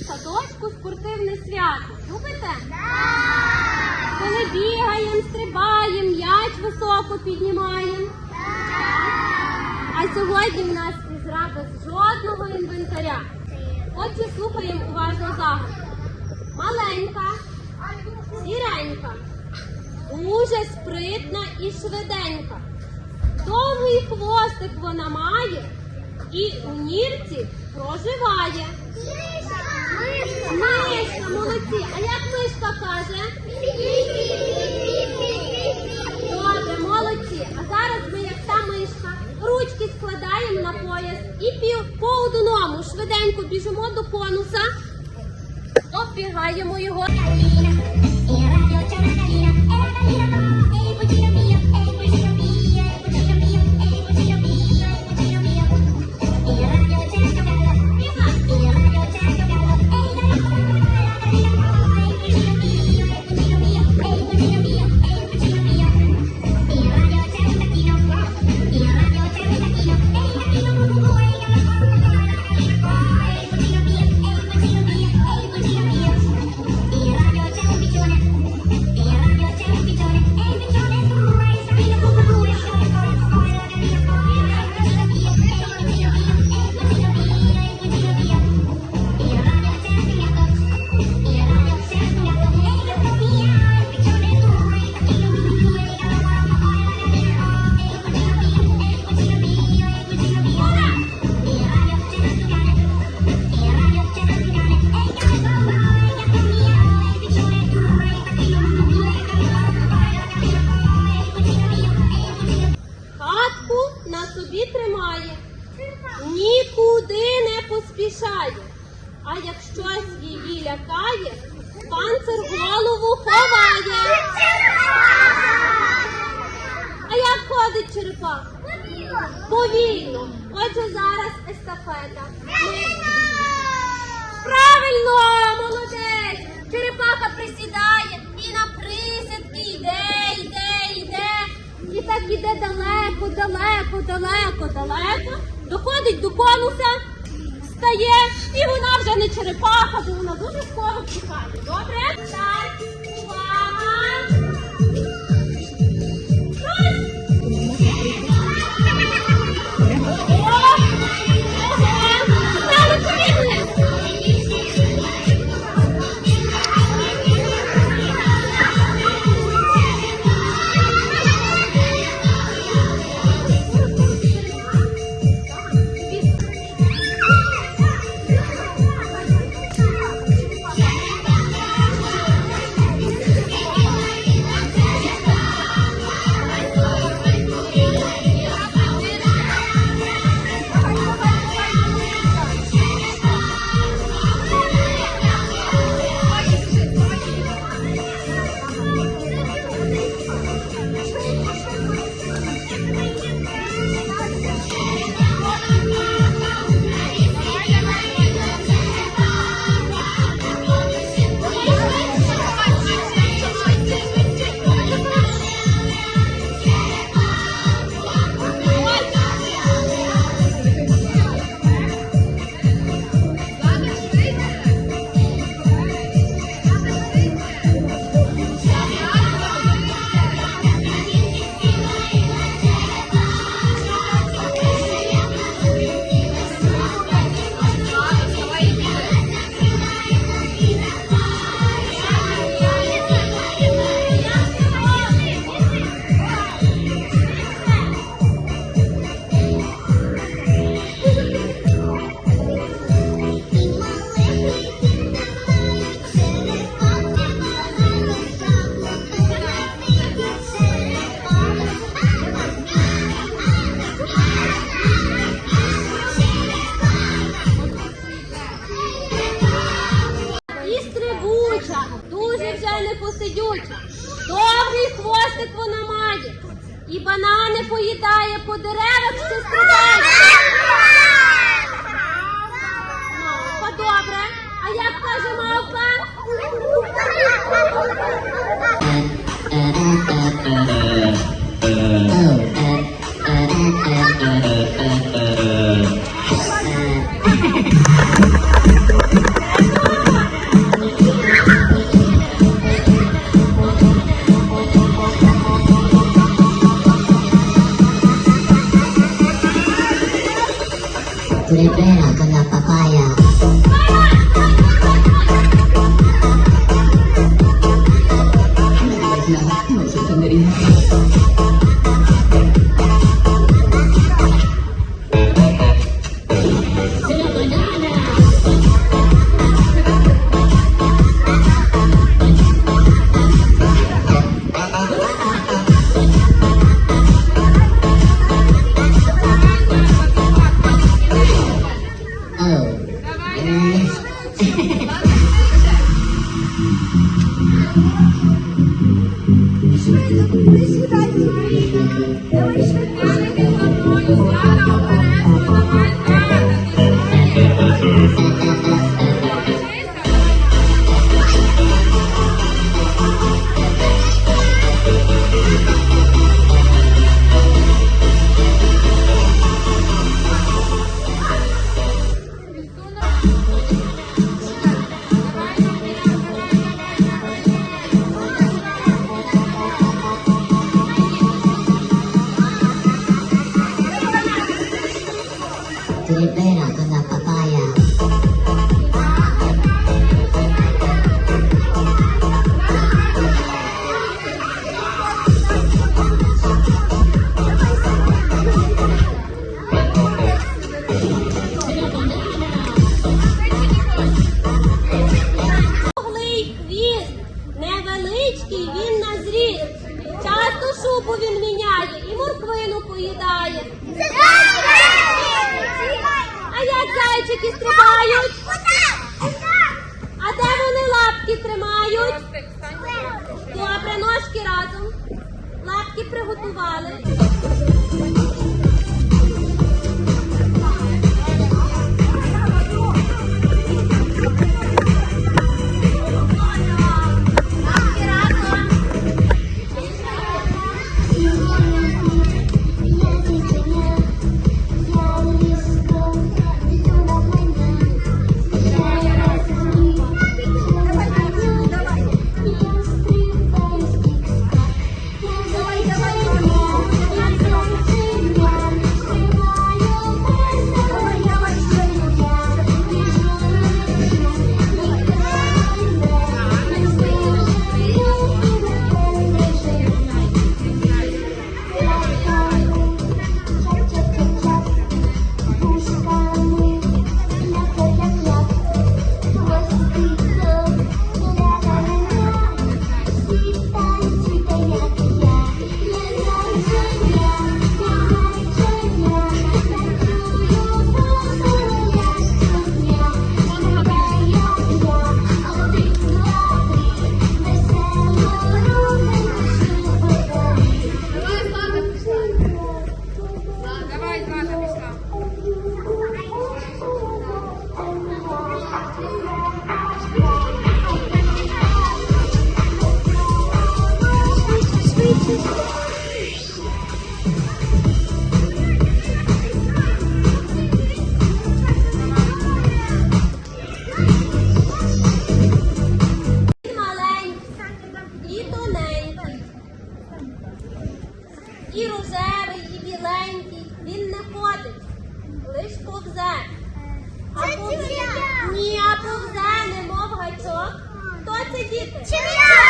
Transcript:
в садочку спортивне свято. Любите? Коли бігаємо, стрибаємо, м'яч високо піднімаємо. А сьогодні в нас ігра без жодного інвентаря. Отже, слухаємо уважно загадку. Маленька, сіренька, дуже спритна і швиденька. Довгий хвостик вона має і у нірці проживає. Мишка, молодці. А як мишка каже? Добре, молодці. А зараз ми, як та мишка, ручки складаємо на пояс і по одному швиденько біжимо до конуса, оббігаємо його. На собі тримає, нікуди не поспішає. А як її лякає, панцир голову ховає. А як ходить черепаха? Повільно. Отже, зараз естафета. Правильно, молодець! Черепаха присідає І так іде далеко, далеко, далеко, далеко. Доходить до конуса, встає, і вона вже не черепаха, бо вона дуже скоро втікає. Добре? Так, увага! Не. Довгий хвостик вона має. І банани поїдає по деревах, що стрибає. Мавпа, добре. А як каже мавпа? Uh, 再见，青烟。